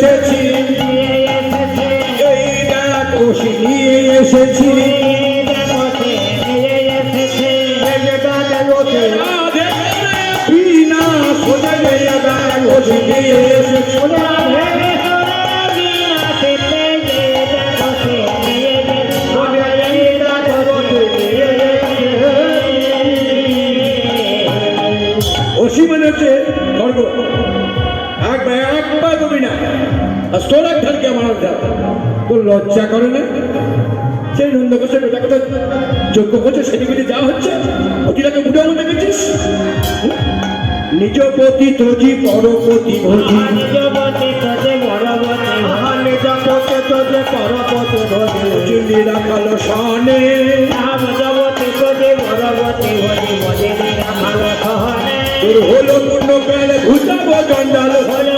এসেছি। এই দেখো সে নিয়ে এসেছি। রাধে বিনা সোজা আর সোলার ধারকে আমার তোর লজ্জা করে না। সেই নন্দ কোষে বেটা কথা যোগ্য করছে বেটি দেওয়া হচ্ছে অতিরাকে বুড়ো মধ্যে গেছিস নিজ পতি ত্রজি পরপতি ভোজি চুলি রাখাল সনে তোর হলো পূর্ণ কালে ঘুষাবো জঞ্জাল হলো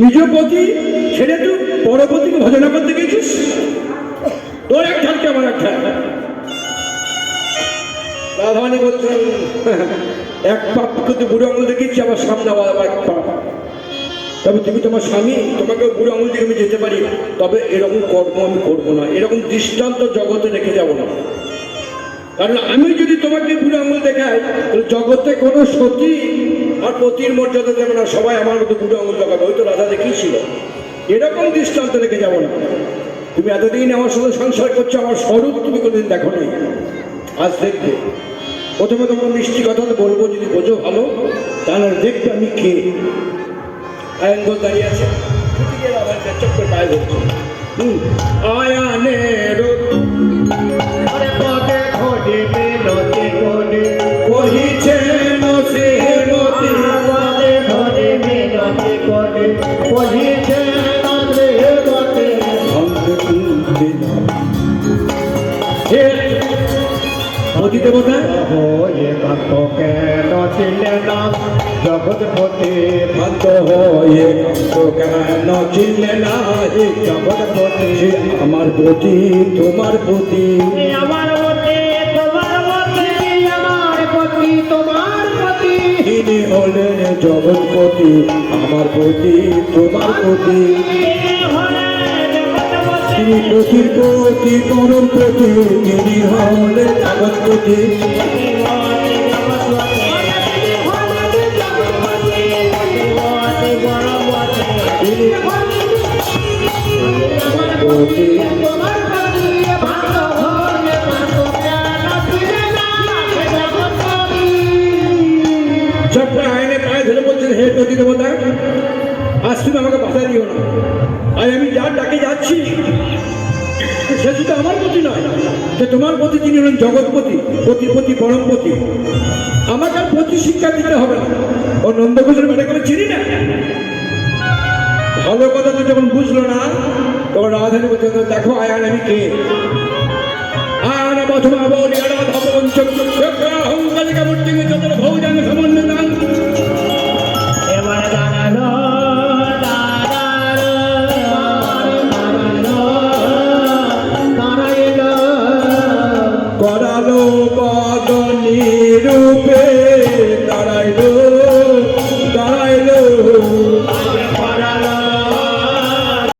নিজ পতি ছেড়ে তুই পরপতিকে ভজনা করতে গেছিস? তোর এক ঠালকে আমার এক ঠাল রাধারানী বলছেন এক পাপ কিন্তু বুড়ো আঙুল দেখেছি, আমার সামনে আবার এক পাপ। তবে তুমি তোমার স্বামী তোমাকে বুড়ো আঙুল দিকে আমি যেতে পারি তবে এরকম কর্ম আমি করব না, এরকম দৃষ্টান্ত জগতে রেখে যাব না। কারণ আমি যদি তোমাকে বুড়ো আঙুল দেখাই, তাহলে জগতে কোনো সতী আর পতির মর্যাদা দেবে না, সবাই আমার মতো বুড়ো আঙুল দেখাবে হয়তো রাধা ছিল? এরকম দৃষ্টান্ত রেখে যাব না। তুমি এতদিন আমার সাথে সংসার করছ, আমার স্বরূপ তুমি কোনোদিন দেখো নি আজ দেখবে। প্রথমে তোমার মিষ্টি কথা তো বলব, যদি বোঝো ভালো, তাহলে দেখবে আমি কে। আয়ঙ্গল দাঁড়িয়ে আছে। ছুটি গেলে আবার চপ করে পায়ে ধরছে হুম মতি দেবতা জগৎপতি ভক্ত হয়ে কান্ত কেন চিনলে না? হে জগৎপতি সে আমার প্রতি তোমার প্রতি। আমার তিনি হলেন জগৎপতি আমার প্রতি তোমার প্রতি। তিনি প্রতির প্রতি পরম প্রতি তিনি হলেন জগৎপতি তিনি প্রতি হে প্রতি দেবতা আজ তুমি আমাকে বাধা দিও না। আমি যার ডাকে যাচ্ছি সে শুধু আমার প্রতি নয় যে তোমার প্রতি তিনি হলেন জগৎপতি পতিপতি পরমপতি আমাকে আর প্রতি শিক্ষা দিতে হবে না। ও নন্দঘোষের মেয়েটাকে আমি চিনি না। ভালো কথা তো যখন বুঝলো না, তখন রাধানী দেখো, আয়ান, আমি কে? আয়ান প্রথমা বলি রাধা